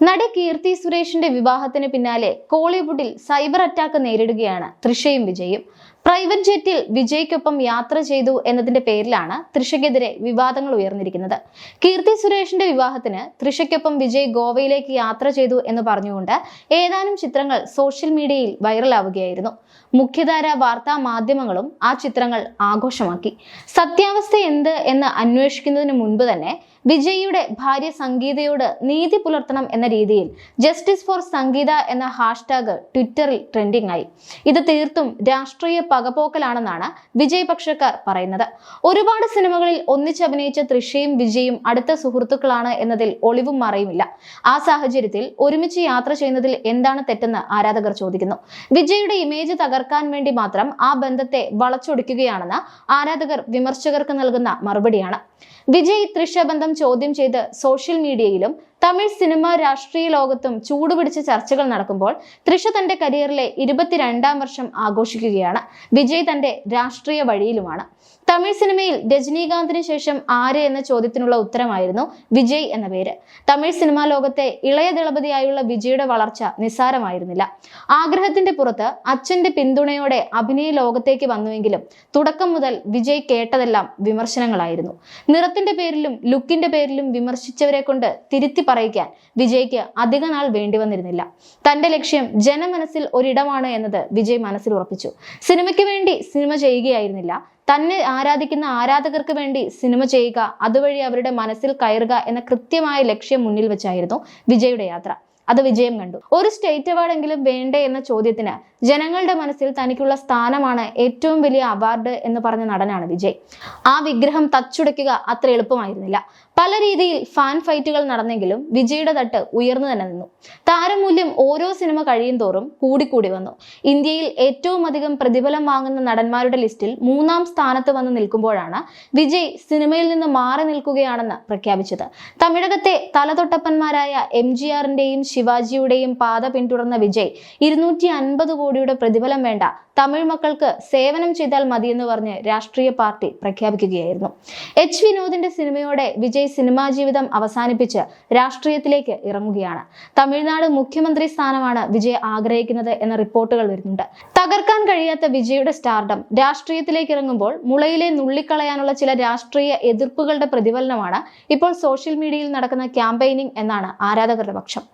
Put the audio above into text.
നടി കീർത്തി സുരേഷിന്റെ വിവാഹത്തിന് പിന്നാലെ കോളിവുഡിൽ സൈബർ അറ്റാക്ക് നേരിടുകയാണ് തൃഷയും വിജയും. പ്രൈവറ്റ് ജെറ്റിൽ വിജയ്ക്കൊപ്പം യാത്ര ചെയ്തു എന്നതിന്റെ പേരിലാണ് തൃഷയ്ക്കെതിരെ വിവാദങ്ങൾ ഉയർന്നിരിക്കുന്നത്. കീർത്തി സുരേഷിന്റെ വിവാഹത്തിന് തൃഷയ്ക്കൊപ്പം വിജയ് ഗോവയിലേക്ക് യാത്ര ചെയ്തു എന്ന് പറഞ്ഞുകൊണ്ട് ഏതാനും ചിത്രങ്ങൾ സോഷ്യൽ മീഡിയയിൽ വൈറലാവുകയായിരുന്നു. മുഖ്യധാര വാർത്താ മാധ്യമങ്ങളും ആ ചിത്രങ്ങൾ ആഘോഷമാക്കി. സത്യാവസ്ഥ എന്ത് എന്ന് അന്വേഷിക്കുന്നതിന് മുൻപ് തന്നെ വിജയിയുടെ ഭാര്യ സംഗീതയോട് നീതി പുലർത്തണം എന്ന രീതിയിൽ ജസ്റ്റിസ് ഫോർ സംഗീത എന്ന ഹാഷ്ടാഗ് ട്വിറ്ററിൽ ട്രെൻഡിംഗ് ആയി. ഇത് തീർത്തും രാഷ്ട്രീയ പകപോക്കലാണെന്നാണ് വിജയ് പക്ഷക്കാർ പറയുന്നത്. ഒരുപാട് സിനിമകളിൽ ഒന്നിച്ചഭിനയിച്ച തൃഷയും വിജയും അടുത്ത സുഹൃത്തുക്കളാണ് എന്നതിൽ ഒളിവും മറയുമില്ല. ആ സാഹചര്യത്തിൽ ഒരുമിച്ച് യാത്ര ചെയ്യുന്നതിൽ എന്താണ് തെറ്റെന്ന് ആരാധകർ ചോദിക്കുന്നു. വിജയുടെ ഇമേജ് തകർക്കാൻ വേണ്ടി മാത്രം ആ ബന്ധത്തെ വളച്ചൊടിക്കുകയാണെന്ന് ആരാധകർ വിമർശകർക്ക് നൽകുന്ന മറുപടിയാണ്. വിജയ് തൃഷ ബന്ധം ചോദ്യം ചെയ്ത് സോഷ്യൽ മീഡിയയിലും തമിഴ് സിനിമ രാഷ്ട്രീയ ലോകത്തും ചൂടുപിടിച്ച ചർച്ചകൾ നടക്കുമ്പോൾ തൃഷ തന്റെ കരിയറിലെ ഇരുപത്തിരണ്ടാം വർഷം ആഘോഷിക്കുകയാണ്. വിജയ് തന്റെ രാഷ്ട്രീയ വഴിയിലുമാണ്. തമിഴ് സിനിമയിൽ രജനീകാന്തിന് ശേഷം ആര് എന്ന ചോദ്യത്തിനുള്ള ഉത്തരമായിരുന്നു വിജയ് എന്ന പേര്. തമിഴ് സിനിമാ ലോകത്തെ ഇളയ ദളപതിയായുള്ള വിജയുടെ വളർച്ച നിസ്സാരമായിരുന്നില്ല. ആഗ്രഹത്തിന്റെ പുറത്ത് അച്ഛന്റെ പിന്തുണയോടെ അഭിനയ ലോകത്തേക്ക് വന്നുവെങ്കിലും തുടക്കം മുതൽ വിജയ് കേട്ടതെല്ലാം വിമർശനങ്ങളായിരുന്നു. നിറത്തിന്റെ പേരിലും ലുക്കിന്റെ പേരിലും വിമർശിച്ചവരെ കൊണ്ട് തിരുത്തി പറയിക്കാൻ വിജയ്ക്ക് അധിക നാൾ വേണ്ടി വന്നിരുന്നില്ല. തന്റെ ലക്ഷ്യം ജനമനസ്സിൽ ഒരിടമാണ് എന്നത് വിജയ് മനസ്സിൽ ഉറപ്പിച്ചു. സിനിമയ്ക്ക് വേണ്ടി സിനിമ ചെയ്യുകയായിരുന്നില്ല. തന്നെ ആരാധിക്കുന്ന ആരാധകർക്ക് വേണ്ടി സിനിമ ചെയ്യുക അതുവഴി അവരുടെ മനസ്സിൽ കയറുക എന്ന കൃത്യമായ ലക്ഷ്യം മുന്നിൽ വെച്ചായിരുന്നു വിജയുടെ യാത്ര. അത് വിജയം കണ്ടു. ഒരു സ്റ്റേറ്റ് അവാർഡെങ്കിലും വേണ്ടേ എന്ന ചോദ്യത്തിന് ജനങ്ങളുടെ മനസ്സിൽ തനിക്കുള്ള സ്ഥാനമാണ് ഏറ്റവും വലിയ അവാർഡ് എന്ന് പറഞ്ഞ നടനാണ് വിജയ്. ആ വിഗ്രഹം തച്ചുടയ്ക്കുക അത്ര എളുപ്പമായിരുന്നില്ല. പല രീതിയിൽ ഫാൻ ഫൈറ്റുകൾ നടന്നെങ്കിലും വിജയുടെ തട്ട് ഉയർന്നു തന്നെ നിന്നു. താരമൂല്യം ഓരോ സിനിമ കഴിയും തോറും കൂടിക്കൂടി വന്നു. ഇന്ത്യയിൽ ഏറ്റവും അധികം പ്രതിഫലം വാങ്ങുന്ന നടന്മാരുടെ ലിസ്റ്റിൽ മൂന്നാം സ്ഥാനത്ത് വന്ന് നിൽക്കുമ്പോഴാണ് വിജയ് സിനിമയിൽ നിന്ന് മാറി നിൽക്കുകയാണെന്ന് പ്രഖ്യാപിച്ചത്. തമിഴകത്തെ തലതൊട്ടപ്പന്മാരായ എം ജി ആറിന്റെയും ശിവാജിയുടെയും പാത പിന്തുടർന്ന വിജയ് ഇരുന്നൂറ്റി അൻപത് കോടിയുടെ പ്രതിഫലം വേണ്ട. തമിഴ് മക്കൾക്ക് സേവനം ചെയ്താൽ മതിയെന്ന് പറഞ്ഞ് രാഷ്ട്രീയ പാർട്ടി പ്രഖ്യാപിക്കുകയായിരുന്നു. എച്ച് വിനോദിന്റെ സിനിമയോടെ വിജയ് സിനിമാ ജീവിതം അവസാനിപ്പിച്ച് രാഷ്ട്രീയത്തിലേക്ക് ഇറങ്ങുകയാണ്. തമിഴ്നാട് മുഖ്യമന്ത്രി സ്ഥാനമാണ് വിജയ് ആഗ്രഹിക്കുന്നത് എന്ന റിപ്പോർട്ടുകൾ വരുന്നുണ്ട്. തകർക്കാൻ കഴിയാത്ത വിജയുടെ സ്റ്റാർഡം രാഷ്ട്രീയത്തിലേക്ക് ഇറങ്ങുമ്പോൾ മുളയിലെ നുള്ളിക്കളയാനുള്ള ചില രാഷ്ട്രീയ എതിർപ്പുകളുടെ പ്രതിഫലനമാണ് ഇപ്പോൾ സോഷ്യൽ മീഡിയയിൽ നടക്കുന്ന ക്യാമ്പയിനിങ് എന്നാണ് ആരാധകരുടെ പക്ഷം.